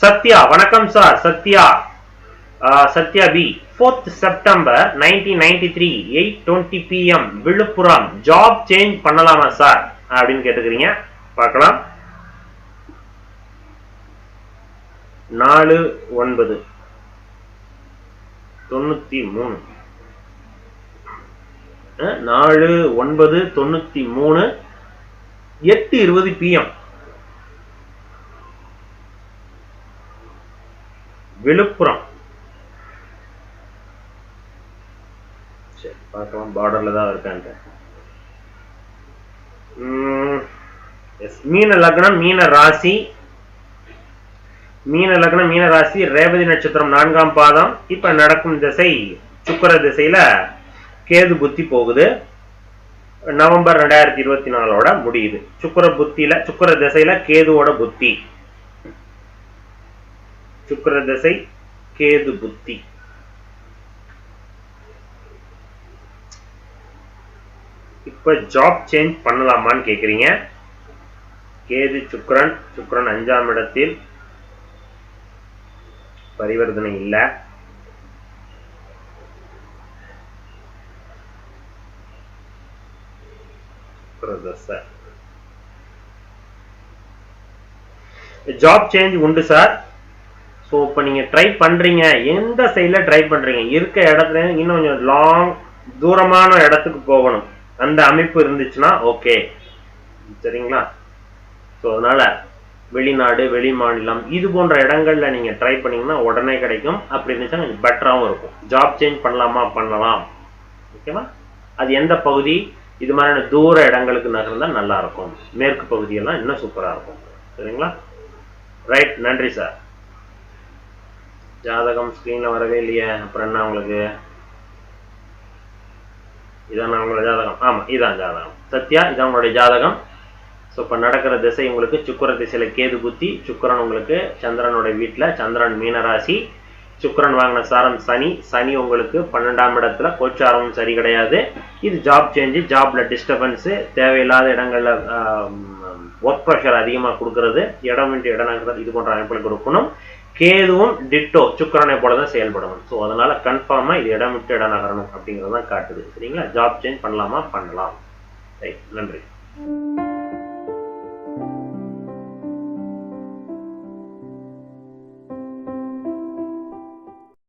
சத்யா வணக்கம் sir. Sathya Sathya B. Fourth September nineteen ninety three eight twenty PM Villupuram. Job change பண்ணலாமா sir? அப்படின்னு கேட்டுக்கிறீங்க. பார்க்கலாம். நாலு ஒன்பது. தொண்ணூத்தி மூணு. நாலு ஒன்பது தொண்ணூத்தி மூணு எட்டு இருபது பிஎம் விழுப்புரம். சரி பார்க்கலாம். பார்டர்ல தான் இருக்கான்ட்டு. மீன லக்னம் மீன ராசி. மீன லக்னம் மீன ராசி ரேவதி நட்சத்திரம் நான்காம் பாதம். இப்ப நடக்கும் திசை சுக்கிர திசையில கேது புத்தி போகுது. நவம்பர் ரெண்டாயிரத்தி இருபத்தி நாலோட முடியுது. சுக்கிர புத்தியில சுக்கிர திசையில கேதுவோட புத்தி. சுக்கரதசை கேது புத்தி. இப்ப ஜாப் சேஞ்ச் பண்ணலாமான்னு கேக்குறீங்க. கேது சுக்ரன் சுக்ரன் அஞ்சாம் இடத்தில் பரிவர்த்தனை இல்ல. ஜாப் சேஞ்ச் உண்டு சார் ஸோ இப்போ நீங்கள் ட்ரை பண்ணுறீங்க எந்த சைடில் ட்ரை பண்ணுறீங்க இருக்க இடத்துல இன்னும் கொஞ்சம் லாங் தூரமான இடத்துக்கு போகணும். அந்த அமைப்பு இருந்துச்சுன்னா ஓகே சரிங்களா? ஸோ அதனால் வெளிநாடு வெளி மாநிலம் இது போன்ற இடங்களில் நீங்கள் ட்ரை பண்ணீங்கன்னா உடனே கிடைக்கும். அப்படி இருந்துச்சுன்னா கொஞ்சம் பெட்டராகவும் இருக்கும். ஜாப் சேஞ்ச் பண்ணலாமா? பண்ணலாம். ஓகேவா அது எந்த பகுதி? இது மாதிரியான தூர இடங்களுக்கு நகர்ந்தால் நல்லாயிருக்கும் மேற்கு பகுதியெல்லாம் இன்னும் சூப்பராக இருக்கும். சரிங்களா? ரைட் நன்றி சார் ஜாதகம் ஸ்க்ரீனில் வரவே இல்லையே. அப்புறம் என்ன உங்களுக்கு? இதான் உங்களோட ஜாதகம். ஆமா இதான் ஜாதகம். சத்யா இதான் உங்களுடைய ஜாதகம். ஸோ இப்போ நடக்கிற திசை உங்களுக்கு சுக்கிர திசையில கேது புத்தி சுக்கிரன் உங்களுக்கு சந்திரனுடைய வீட்டில் சந்திரன் மீனராசி. சுக்கரன் வாங்கின சாரம் சனி. சனி உங்களுக்கு பன்னெண்டாம் இடத்துல கோச்சாரமும் சரி கிடையாது. இது ஜாப் சேஞ்சு ஜாப்ல டிஸ்டர்பன்ஸு தேவையில்லாத இடங்கள்ல ஒர்க் ப்ரெஷர் அதிகமாக கொடுக்கறது. இடம் விட்டு இடம் இது போன்ற அமைப்புகள் கொடுக்கணும். கேதுவும் டிட்டோ சுக்கரனை போல தான் செயல்படணும் ஸோ அதனால கன்ஃபார்மா இது இடம் விட்டு இடம் நகரணும் அப்படிங்கிறது தான் காட்டுது. சரிங்களா? ஜாப் சேஞ்ச் பண்ணலாமா? பண்ணலாம். ரைட் நன்றி.